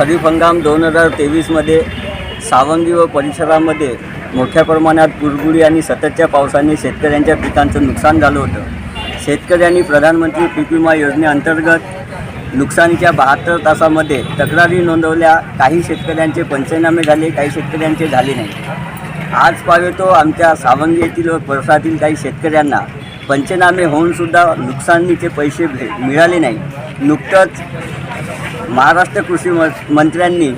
खरीप हंगाम दोन हजार तेवीसमध्ये सावंगी व परिसरामध्ये मोठ्या प्रमाणात पुरगुडी आणि सततच्या पावसाने शेतकऱ्यांच्या पिकांचं नुकसान झालं होतं. शेतकऱ्यांनी प्रधानमंत्री पीक विमा योजनेअंतर्गत नुकसानीच्या बहात्तर तासामध्ये तक्रारी नोंदवल्या. काही शेतकऱ्यांचे पंचनामे झाले काही शेतकऱ्यांचे झाले नाही. आज पावेतो आमच्या सावंगी येथील व परसातील काही शेतकऱ्यांना. पंचनामे होऊनसुद्धा नुकसानीचे पैसे भे मिळाले नाही. नुकतंच महाराष्ट्र कृषी म मंत्र्यांनी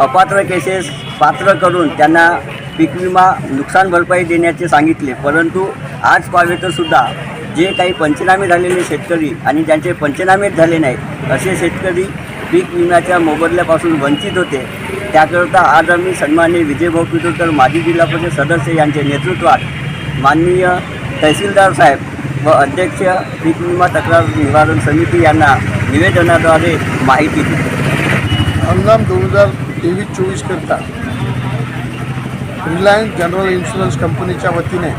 अपात्र केसेस पात्र करून त्यांना पीक विमा नुकसान भरपाई देण्याचे सांगितले. परंतु आज पावेतसुद्धा जे काही पंचनामे झालेले शेतकरी आणि ज्यांचे पंचनामेच झाले नाहीत असे शेतकरी पीक विम्याच्या मोबदल्यापासून वंचित होते. त्याकरता आज आम्ही सन्माननीय विजयभाऊ पिटोकर माजी जिल्हा परिषद सदस्य यांच्या नेतृत्वात माननीय तहसीलदार साहेब व अध्यक्ष पीक विमा तक्रार निवारण समिती यांना निवेदनाद्वारे माहिती दिली. हंगाम दोन हजार तेवीस चोवीसकरता रिलायन्स जनरल इन्शुरन्स कंपनीच्या वतीने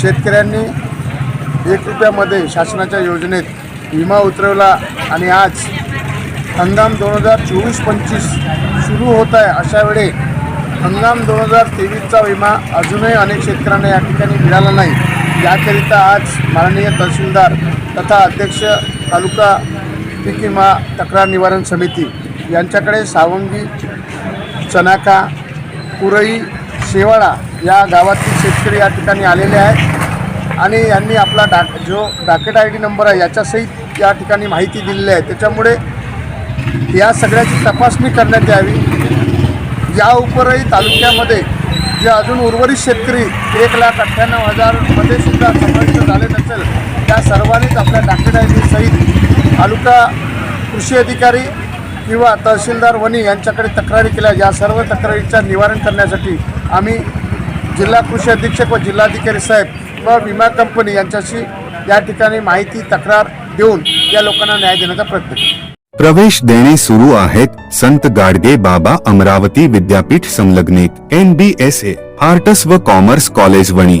शेतकऱ्यांनी एक रुपयामध्ये शासनाच्या योजनेत विमा उतरवला आणि आज हंगाम दोन हजार चोवीस पंचवीस सुरू होत आहे. अशा वेळी हंगाम दोन हजार तेवीसचा विमा अजूनही अनेक शेतकऱ्यांना या ठिकाणी मिळाला नाही. याकरिता आज माननीय तहसीलदार तथा अध्यक्ष तालुका पीक विमा तक्रार निवारण समिती यांच्याकडे सावंगी चनाका कुरई शेवाळा या गावातील शेतकरी या ठिकाणी आलेले आहेत. आणि यांनी आपला डाक जो डाकेट आय डी नंबर आहे याच्यासहित या ठिकाणी माहिती दिलेली आहे. त्याच्यामुळे या सगळ्याची तपासणी करण्यात यावी. या उपरही तालुक्यामध्ये जे अजून उर्वरित शेतकरी एक लाख अठ्ठ्याण्णव हजारमध्ये सुद्धा समाविष्ट झाले नसेल त्या सर्वांनीच आपल्या डाकेट सहित तालुका कृषी अधिकारी किंवा तहसीलदार वनी यांच्याकडे तक्रारी केल्या. या सर्व तक्रारीचं निवारण करण्यासाठी आम्ही जिल्हा कृषी अधीक्षक व जिल्हाधिकारी साहेब व विमा कंपनी यांच्याशी या ठिकाणी माहिती तक्रार देऊन या लोकांना न्याय देण्याचा प्रयत्न केला. प्रवेश देणे सुरू आहेत संत गाडगे बाबा अमरावती विद्यापीठ संलग्नित N B S A arts व कॉमर्स कॉलेज वणी.